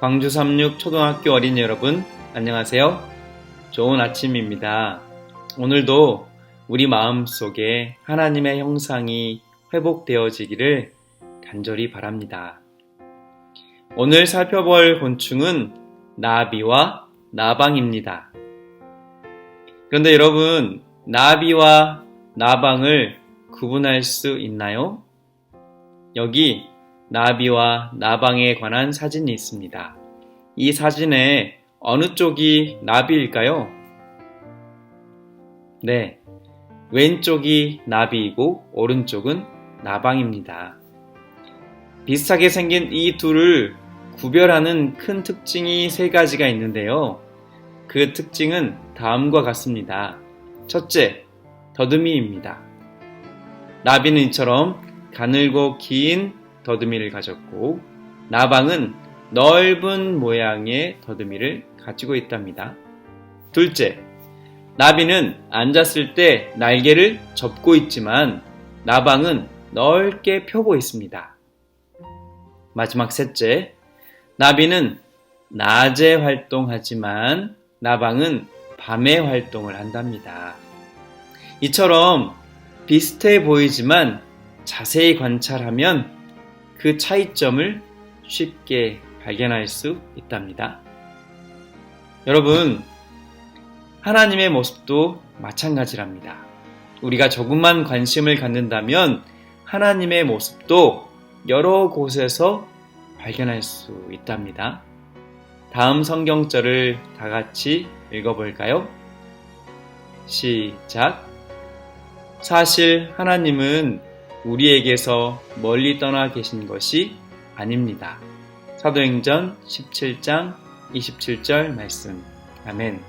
광주 삼육 초등학교 어린이 여러분, 안녕하세요. 좋은 아침입니다. 오늘도 우리 마음 속에 하나님의 형상이 회복되어지기를 간절히 바랍니다. 오늘 살펴볼 곤충은 나비와 나방입니다. 그런데 여러분, 나비와 나방을 구분할 수 있나요? 여기 나비와 나방에 관한 사진이 있습니다. 이 사진에 어느 쪽이 나비일까요? 네. 왼쪽이 나비이고 오른쪽은 나방입니다. 비슷하게 생긴 이 둘을 구별하는 큰 특징이 세 가지가 있는데요. 그 특징은 다음과 같습니다. 첫째, 더듬이입니다. 나비는 이처럼 가늘고 긴 더듬이를 가졌고 나방은 넓은 모양의 더듬이를 가지고 있답니다. 둘째, 나비는 앉았을 때 날개를 접고 있지만 나방은 넓게 펴고 있습니다. 마지막 셋째, 나비는 낮에 활동하지만 나방은 밤에 활동을 한답니다. 이처럼 비슷해 보이지만 자세히 관찰하면 그 차이점을 쉽게 발견할 수 있답니다. 여러분, 하나님의 모습도 마찬가지랍니다. 우리가 조금만 관심을 갖는다면 하나님의 모습도 여러 곳에서 발견할 수 있답니다. 다음 성경절을 다 같이 읽어볼까요? 시작. 사실 하나님은 우리에게서 멀리 떠나 계신 것이 아닙니다. 사도행전 17장 27절 말씀. 아멘.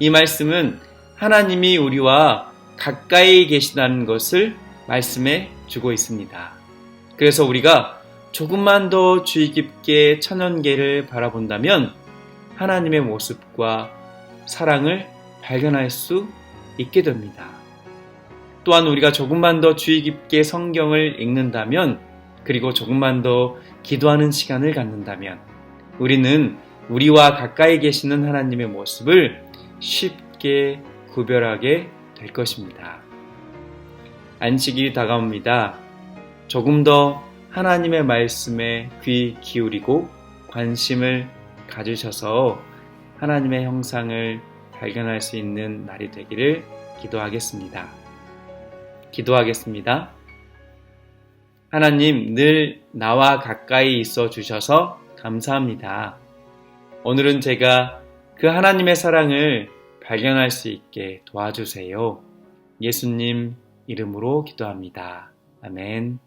이 말씀은 하나님이 우리와 가까이 계시다는 것을 말씀해 주고 있습니다. 그래서 우리가 조금만 더 주의 깊게 천연계를 바라본다면 하나님의 모습과 사랑을 발견할 수 있게 됩니다. 또한 우리가 조금만 더 주의 깊게 성경을 읽는다면 그리고 조금만 더 기도하는 시간을 갖는다면 우리는 우리와 가까이 계시는 하나님의 모습을 쉽게 구별하게 될 것입니다. 안식일이 다가옵니다. 조금 더 하나님의 말씀에 귀 기울이고 관심을 가지셔서 하나님의 형상을 발견할 수 있는 날이 되기를 기도하겠습니다. 기도하겠습니다. 하나님 늘 나와 가까이 있어 주셔서 감사합니다. 오늘은 제가 그 하나님의 사랑을 발견할 수 있게 도와주세요. 예수님 이름으로 기도합니다. 아멘.